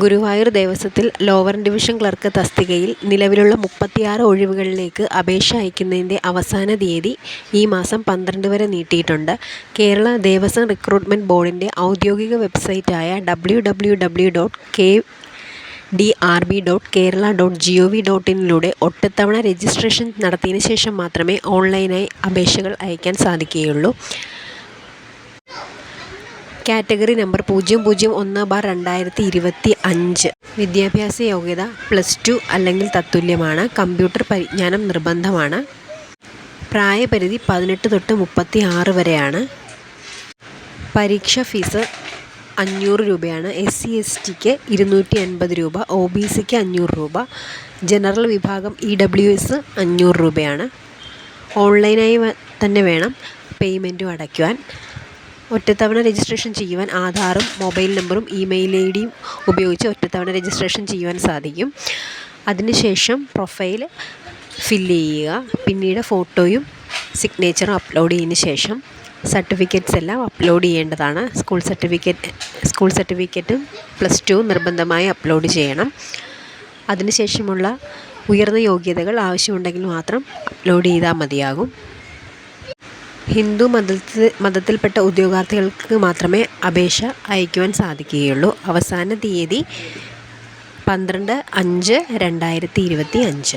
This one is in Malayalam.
ഗുരുവായൂർ ദേവസ്വത്തിൽ ലോവർ ഡിവിഷൻ ക്ലർക്ക് തസ്തികയിൽ നിലവിലുള്ള മുപ്പത്തിയാറ് ഒഴിവുകളിലേക്ക് അപേക്ഷ അയക്കുന്നതിന്റെ അവസാന തീയതി ഈ മാസം പന്ത്രണ്ട് വരെ നീട്ടിയിട്ടുണ്ട്. കേരള ദേവസ്വം റിക്രൂട്ട്മെന്റ് ബോർഡിന്റെ ഔദ്യോഗിക വെബ്സൈറ്റായ W W W dot K D R B dot Kerala dot G O V dot ഇന്നിലൂടെ ഒറ്റത്തവണ രജിസ്ട്രേഷൻ നടത്തിയതിന് ശേഷം മാത്രമേ ഓൺലൈനായി അപേക്ഷകൾ അയക്കാൻ സാധിക്കുകയുള്ളൂ. കാറ്റഗറി നമ്പർ പൂജ്യം പൂജ്യം ഒന്ന് ബാർ രണ്ടായിരത്തി ഇരുപത്തി അഞ്ച്. വിദ്യാഭ്യാസ യോഗ്യത പ്ലസ് ടു അല്ലെങ്കിൽ തത്തുല്യമാണ്. കമ്പ്യൂട്ടർ പരിജ്ഞാനം നിർബന്ധമാണ്. പ്രായപരിധി പതിനെട്ട് തൊട്ട് മുപ്പത്തി ആറ് വരെയാണ്. പരീക്ഷ ഫീസ് അഞ്ഞൂറ് രൂപയാണ്. എസ് സി എസ് ടിക്ക് ഇരുന്നൂറ്റി അൻപത് രൂപ ഒ ബി സിക്ക് അഞ്ഞൂറ് രൂപ ജനറൽ വിഭാഗം ഇ ഡബ്ല്യു എസ് അഞ്ഞൂറ് രൂപയാണ്. ഓൺലൈനായി തന്നെ വേണം പേയ്മെന്റും അടയ്ക്കുവാൻ. ഒറ്റത്തവണ രജിസ്ട്രേഷൻ ചെയ്യുവാൻ ആധാറും മൊബൈൽ നമ്പറും ഇമെയിൽ ഐ ഡിയും ഉപയോഗിച്ച് ഒറ്റത്തവണ രജിസ്ട്രേഷൻ ചെയ്യുവാൻ സാധിക്കും. അതിനുശേഷം പ്രൊഫൈൽ ഫില്ല് ചെയ്യുക. പിന്നീട് ഫോട്ടോയും സിഗ്നേച്ചറും അപ്ലോഡ് ചെയ്തതിന് ശേഷം സർട്ടിഫിക്കറ്റ്സ് എല്ലാം അപ്ലോഡ് ചെയ്യേണ്ടതാണ്. സ്കൂൾ സർട്ടിഫിക്കറ്റ് സ്കൂൾ സർട്ടിഫിക്കറ്റും പ്ലസ് ടു നിർബന്ധമായി അപ്ലോഡ് ചെയ്യണം. അതിനുശേഷമുള്ള ഉയർന്ന യോഗ്യതകൾ ആവശ്യമുണ്ടെങ്കിൽ മാത്രം അപ്ലോഡ് ചെയ്താൽ മതിയാകും. ഹിന്ദു മതത്തിൽ മതത്തിൽപ്പെട്ട ഉദ്യോഗാർത്ഥികൾക്ക് മാത്രമേ അപേക്ഷ അയക്കുവാൻ സാധിക്കുകയുള്ളൂ. അവസാന തീയതി പന്ത്രണ്ട് അഞ്ച് രണ്ടായിരത്തി ഇരുപത്തി അഞ്ച്